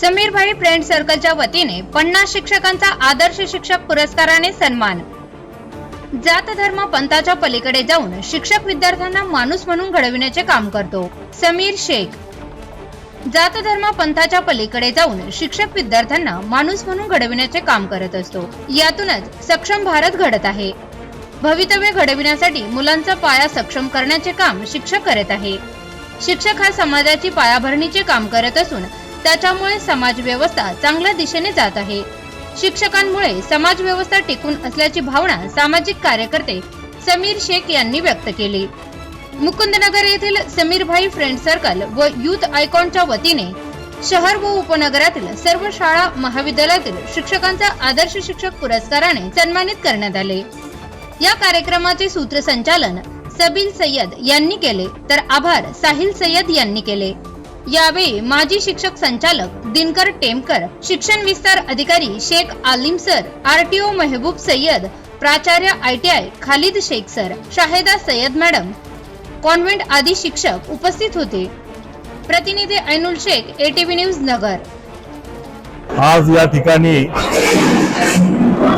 Samirbhai friend सर्कलच्या वतीने पन्नास शिक्षकांचा आदर्श शिक्षक पुरस्काराने सन्मान. जात धर्म पंथाच्या पलीकडे जाऊन शिक्षक विद्यार्थ्यांना माणूस म्हणून घडविण्याचे काम करतो समीर शेख. जात धर्म पंथाच्या पलीकडे जाऊन शिक्षक विद्यार्थ्यांना माणूस म्हणून घडविण्याचे काम करत असतो. यातूनच सक्षम भारत घडत आहे. भवितव्य घडविण्यासाठी मुलांचा पाया सक्षम करण्याचे काम शिक्षक करत आहे. शिक्षक हा समाजाची पायाभरणीचे काम करत असून त्याच्यामुळे समाज व्यवस्था चांगल्या दिशेने जात आहे. शिक्षकांमुळे समाज व्यवस्था टिकून असल्याची भावना सामाजिक कार्यकर्ते समीर शेख यांनी व्यक्त केली. मुकुंदनगर येथील समीरभाई फ्रेंड सर्कल व युथ आयकॉनच्या वतीने शहर व उपनगरातील सर्व शाळा महाविद्यालयातील शिक्षकांचा आदर्श शिक्षक पुरस्काराने सन्मानित करण्यात आले. या कार्यक्रमाचे सूत्रसंचालन सबील सय्यद यांनी केले. तर आभार साहिल सय्यद यांनी केले. यावेळी माजी शिक्षक संचालक दिनकर टेमकर शिक्षण विस्तार अधिकारी शेख आलिम सर आरटीओ मेहबूब सय्यद प्राचार्य ITI Khalid Shaikh sir Shahida Sayyad madam convent आदी शिक्षक उपस्थित होते. प्रतिनिधी ऐनुल शेख एटीव्ही न्यूज नगर. आज या ठिकाणी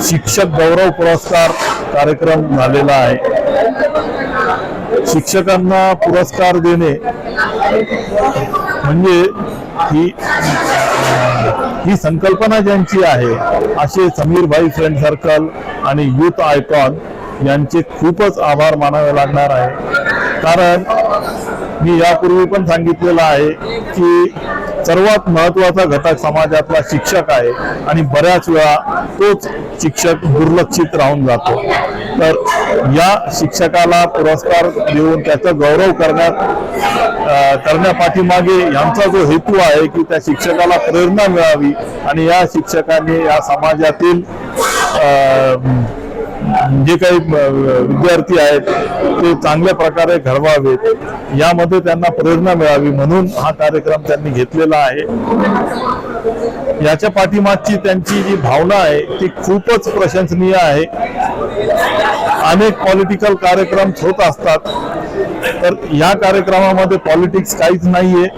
शिक्षक गौरव पुरस्कार कार्यक्रम झालेला आहे. शिक्षकांना पुरस्कार देणे म्हणजे ही ही संकल्पना ज्यांची आहे असे समीरभाई फ्रेंड सर्कल आणि युथ आयकॉन यांचे खूपच आभार मानावे लागणार आहे. कारण मी यापूर्वी पण सांगितलेलं आहे की सर्वात महत्त्वाचा घटक समाजातला शिक्षक आहे आणि बऱ्याच वेळा तोच शिक्षक दुर्लक्षित राहून जातो. तर या शिक्षकाला पुरस्कार देऊन त्याचा गौरव करण्यात करण्यापाठीमागे यांचा जो हेतू आहे की त्या शिक्षकाला प्रेरणा मिळावी आणि या शिक्षकाने या समाजातील जे काही विद्यार्थी आहेत ते चांगल्या प्रकारे घडवावेत यामध्ये त्यांना प्रेरणा मिळावी म्हणून हा कार्यक्रम त्यांनी घेतलेला आहे. याच्या पाठीमागची त्यांची जी भावना आहे ती खूपच प्रशंसनीय आहे. अनेक पॉलिटिकल कार्यक्रम होत असतात तर या कार्यक्रमामध्ये पॉलिटिक्स काहीच नाहीये.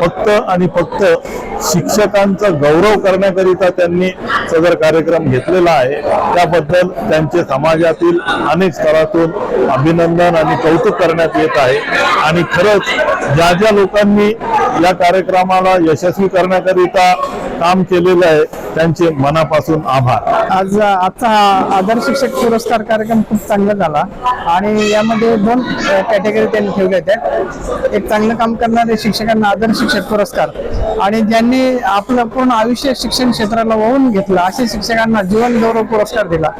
फक्त आणि फक्त शिक्षकांचा गौरव करण्याकरिता त्यांनी सदर कार्यक्रम घेतलेला आहे. त्याबद्दल त्यांचे समाजातील अनेक स्तरातून अभिनंदन आणि कौतुक करण्यात येत आहे. आणि खरंच ज्या ज्या लोकांनी या कार्यक्रमाला यशस्वी करण्याकरिता काम केलेलं आहे. त्यांचे मनापासून आभार. आज आजचा हा शिक्षक पुरस्कार कार्यक्रम खूप चांगला झाला. आणि यामध्ये दोन कॅटेगरी त्यांनी ठेवल्या होत्या एक चांगलं काम करणारे शिक्षकांना आदर्श शिक्षक पुरस्कार. आणि ज्यांनी आपलं पूर्ण आयुष्य शिक्षण क्षेत्राला वाहून घेतलं असे शिक्षकांना जीवन गौरव पुरस्कार दिला.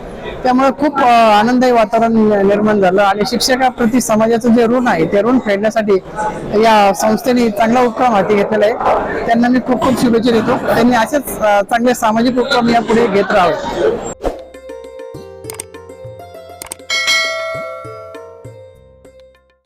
त्यामुळे खूप आनंददायी वातावरण निर्माण झालं. आणि शिक्षकाप्रती समाजाचं जे ऋण आहे ते ऋण फेडण्यासाठी या संस्थेने चांगला उपक्रम हाती घेतलेला आहे. त्यांना मी खूप खूप शुभेच्छा देतो. त्यांनी असेच चांगले सामाजिक उपक्रम यापुढे घेत राहावे.